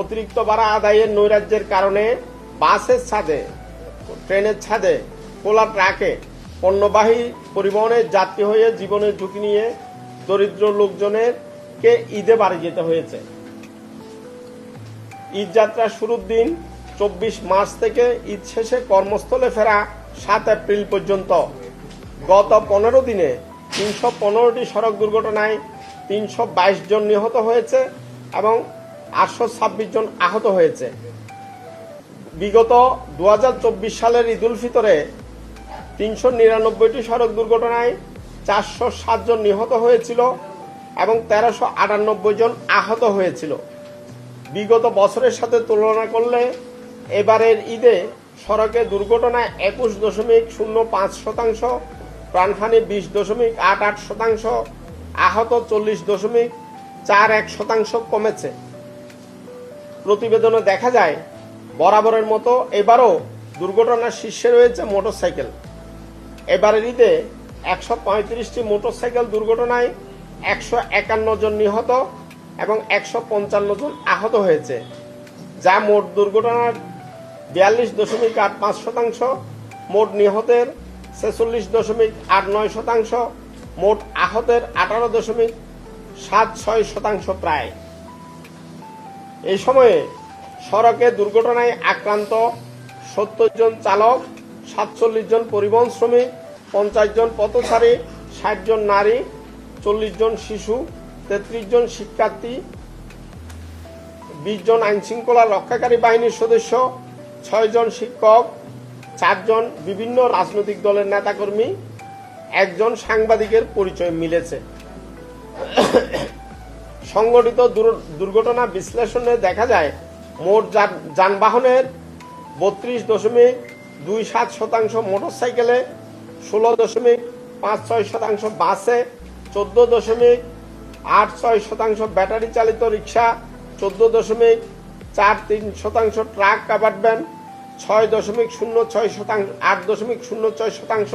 অতিরিক্ত ভাড়া আদায়ের নৈরাজ্যের কারণে বাসের ছাদে, ট্রেনের ছাদে খোলা ট্রাকে পণ্যবাহী পরিবহনের যাত্রী হয়ে জীবনের ঝুঁকি নিয়ে দরিদ্র লোকজনের কে ঈদে বাড়ি যেতে হয়েছে? ঈদ যাত্রার শুরুর দিন চব্বিশ মার্চ থেকে ঈদ শেষে কর্মস্থলে ফেরা সাত এপ্রিল পর্যন্ত। গত পনেরো দিনে তিনশো পনেরোটি সড়ক দুর্ঘটনায় তিনশো বাইশ জন নিহত হয়েছে এবং আটশো ছাব্বিশ জন আহত হয়েছে। বিগত দু হাজার চব্বিশ সালের ঈদুল ফিতরে তিনশো নিরানব্বইটি সড়ক দুর্ঘটনায় চারশো সাত জন নিহত হয়েছিল এবং তেরোশো আটানব্বই জন আহত হয়েছিল। বিগত বছরের সাথে তুলনা করলে এবারের ঈদে সড়কে দুর্ঘটনায় একুশ দশমিক শূন্য পাঁচ শতাংশ, প্রাণহানি বিশ দশমিক আট আট শতাংশ, আহত চল্লিশ দশমিক চার এক শতাংশ কমেছে। প্রতিবেদনে দেখা যায়, বরাবরের মতো এবারও দুর্ঘটনার শীর্ষে রয়েছে মোটরসাইকেল। এবারের ঈদে একশো পঁয়ত্রিশটি মোটরসাইকেল দুর্ঘটনায় একশো একান্ন জন নিহত এবং একশো পঞ্চান্ন জন আহত হয়েছে, যা মোট দুর্ঘটনার বিয়াল্লিশ দশমিক আট পাঁচ শতাংশ, মোট নিহতের ছেচল্লিশ দশমিক আট নয় শতাংশ, মোট আহতের আঠারো দশমিক সাত ছয় শতাংশ প্রায়। এই সময়ে সড়কে দুর্ঘটনায় আক্রান্ত সত্তর জন চালক সাতচল্লিশ জন পরিবহন শ্রমিক পঞ্চাশ জন পথচারী ষাট জন নারী চল্লিশ জন শিশু তেত্রিশ জন শিক্ষার্থী বিশ জন আইনশৃঙ্খলা রক্ষাকারী বাহিনীর সদস্য ছয় জন শিক্ষক, চারজন বিভিন্ন রাজনৈতিক দলের নেতাকর্মী, একজন সাংবাদিকের পরিচয় মিলেছে। সংগঠিত দুর্ঘটনা বিশ্লেষণে দেখা যায়, মোট যান- যানবাহনের বত্রিশ দশমিক দুই সাত শতাংশ মোটরসাইকেলে, ষোলো দশমিক পাঁচ ছয় শতাংশ বাসে, চোদ্দ দশমিক আট ছয় শতাংশ ব্যাটারি চালিত রিক্সা, চোদ্দ দশমিক চার তিন শতাংশ ট্রাক কাভার ভ্যান, ছয় দশমিক শূন্য ছয় শতাংশ আট দশমিক শূন্য ছয় শতাংশ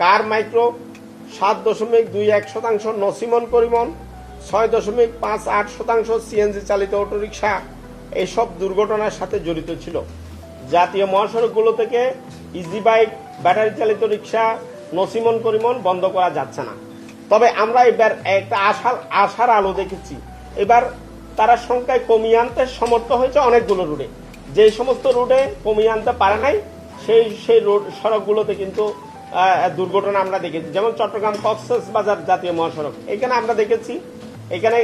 কার মাইক্রো, সাত দশমিক দুই এক শতাংশ নসিমন পরিবহন ছয় দশমিক পাঁচ আট শতাংশ সিএনজি চালিত অটোরিকশা এইসব দুর্ঘটনার সাথে জড়িত ছিল। জাতীয় মহাসড়কগুলো থেকে ইজি বাইক ব্যাটারি চালিত রিক্সা নসিমন পরিবহন বন্ধ করা যাচ্ছে না। তবে আমরা এবার একটা আশার আশার আলো দেখেছি। এবার তারা সংখ্যায় কমিয়ে আনতে সমর্থ হয়েছে অনেকগুলো রুটে। যে সমস্ত রুটে কমিয়ে আনতে পারে নাই, সেই সেই রোড সড়কগুলোতে কিন্তু দুর্ঘটনা আমরা দেখেছি। যেমন চট্টগ্রাম কক্সেস বাজার জাতীয় মহাসড়ক। এখানে আমরা দেখেছি এখানে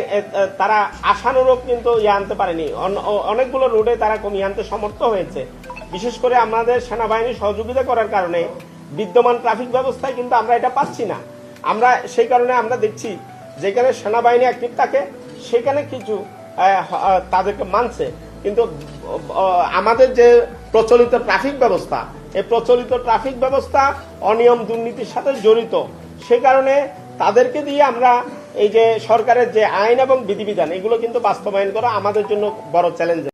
তারা আশানুরূপ কিন্তু ইয়ে আনতে পারেনি। অনেকগুলো রুটে তারা কমিয়ে আনতে সমর্থ হয়েছে। বিশেষ করে আমাদের সেনাবাহিনী সহযোগিতা করার কারণে বিদ্যমান ট্রাফিক ব্যবস্থায় কিন্তু আমরা এটা পাচ্ছি না। আমরা সেই কারণে আমরা দেখছি, যেখানে সেনাবাহিনী অ্যাক্টিভ থাকে, সেখানে কিছু তাদেরকে মানছে। কিন্তু আমাদের যে প্রচলিত ট্রাফিক ব্যবস্থা, এই প্রচলিত ট্রাফিক ব্যবস্থা অনিয়ম দুর্নীতির সাথে জড়িত। সে কারণে তাদেরকে দিয়ে আমরা এই যে সরকারের যে আইন এবং বিধিবিধান, এগুলো কিন্তু বাস্তবায়ন করা আমাদের জন্য বড় চ্যালেঞ্জ।